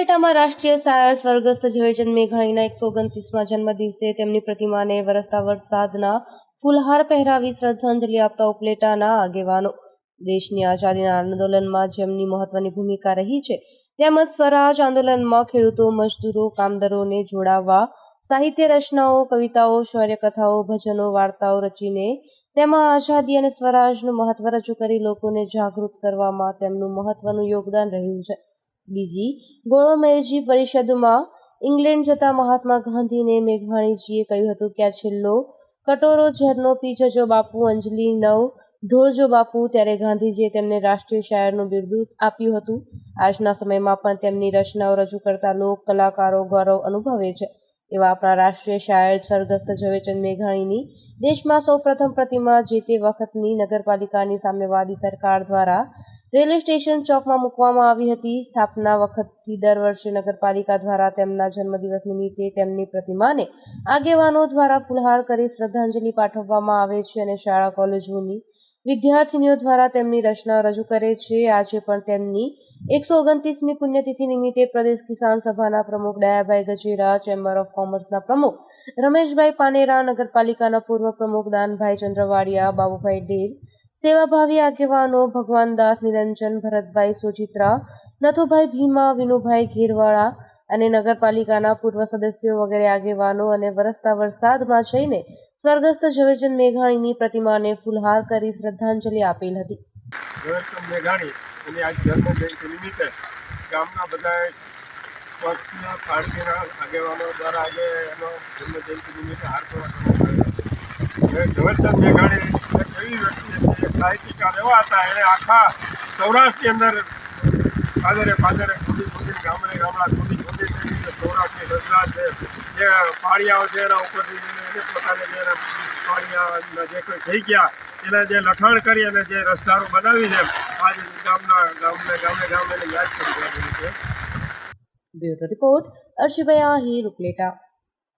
ઉપલેટામાં રાષ્ટ્રીય શાયર સ્વર્ગસ્થ ઝવેરચંદ મેઘાણીના એકસો ઓગણત્રીસમાં જન્મદિવસે તેમની પ્રતિમાને વરસતા વરસાદના ફૂલહાર પહેરાવી શ્રદ્ધાંજલિ આપતા ઉપલેટાના આગેવાનો. દેશની આઝાદીના આંદોલનમાં જેમની મહત્વની ભૂમિકા રહી છે, તેમજ સ્વરાજ આંદોલનમાં ખેડૂતો, મજદૂરો, કામદારોને જોડાવવા, સાહિત્ય રચનાઓ, કવિતાઓ, શૌર્યકથાઓ, ભજનો, વાર્તાઓ રચીને તેમાં આઝાદી અને સ્વરાજનું મહત્વ રજૂ કરી લોકોને જાગૃત કરવામાં તેમનું મહત્વનું યોગદાન રહ્યું છે. બીજી ગોળમેજી પરિષદમાં ઇંગ્લેન્ડ જતા મહાત્મા ગાંધીને મેઘાણીજીએ કહ્યું હતું કે આ છેલ્લો કટોરો ઝેરનો પી જજો બાપુ અંજલિ નવ ઢોળજો બાપુ, ત્યારે ગાંધીજીએ તેમને રાષ્ટ્રીય શાયરનું બિરુદ આપ્યું હતું. આજના સમયમાં પણ તેમની રચનાઓ રજૂ કરતા લોક કલાકારો ગૌરવ અનુભવે છે. એવા આપણા રાષ્ટ્રીય શાયર સ્વર્ગસ્થ ઝવેરચંદ મેઘાણીની દેશમાં સૌપ્રથમ પ્રતિમા જે તે વખતની નગરપાલિકાની સામ્યવાદી સરકાર દ્વારા રેલવે સ્ટેશન ચોકમાં મૂકવામાં આવી હતી. સ્થાપના વખતથી દર વર્ષે નગરપાલિકા દ્વારા તેમના જન્મદિવસ નિમિત્તે તેમની પ્રતિમાને આગેવાનો દ્વારા ફુલહાર કરી શ્રદ્ધાંજલિ પાઠવવામાં આવે છે અને શાળા કોલેજોની વિદ્યાર્થીનીઓ દ્વારા તેમની રચના રજૂ કરે છે. આજે પણ તેમની એકસો ઓગણત્રીસમી પુણ્યતિથિ નિમિત્તે પ્રદેશ કિસાન સભાના પ્રમુખ દયાભાઈ ગજેરા, ચેમ્બર ઓફ કોમર્સના પ્રમુખ રમેશભાઈ પાનેરા, નગરપાલિકાના પૂર્વ પ્રમુખ દાનભાઈ ચંદ્રવાડિયા, બાબુભાઈ ડેર સેવાભાવી આગેવાનો ભગવાનદાસ નિરંજન, ભરતભાઈ સોજિત્રા, નથુભાઈ ભીમા, વિનુભાઈ ઘેરવાળા અને નગરપાલિકાના પૂર્વ સદસ્યો વગેરે આગેવાનો અને વરસતા વરસાદમાં જઈને સ્વર્ગસ્થ ઝવેરચંદ મેઘાણીની પ્રતિમાને ફૂલહાર કરી શ્રદ્ધાંજલિ આપેલ હતી. ઝવેરચંદ મેઘાણી આગેવાનો દ્વારા આજે એનો જન્મ નિમિત્તે હાર ઝવેરચંદ મેઘાણી એવી વ્યક્તિ સાહિત્યકાર એવા હતા. એણે આખા સૌરાષ્ટ્રની અંદર પાદરે પાદરે ખોદી ખોદી, ગામડે ગામડા ખોદી ખોદી સૌરાષ્ટ્રની રચના છે. જે પાળિયાઓ છે એના ઉપરથી એને પોતાને જે પાળિયાના જે કોઈ થઈ ગયા, એના જે લખાણ કરી અને જે રસદારો બનાવી છે, આજે ગામના ગામને ગામે ગામે યાદ કરી છે. Bureau report Arshibhai Ahir Upleta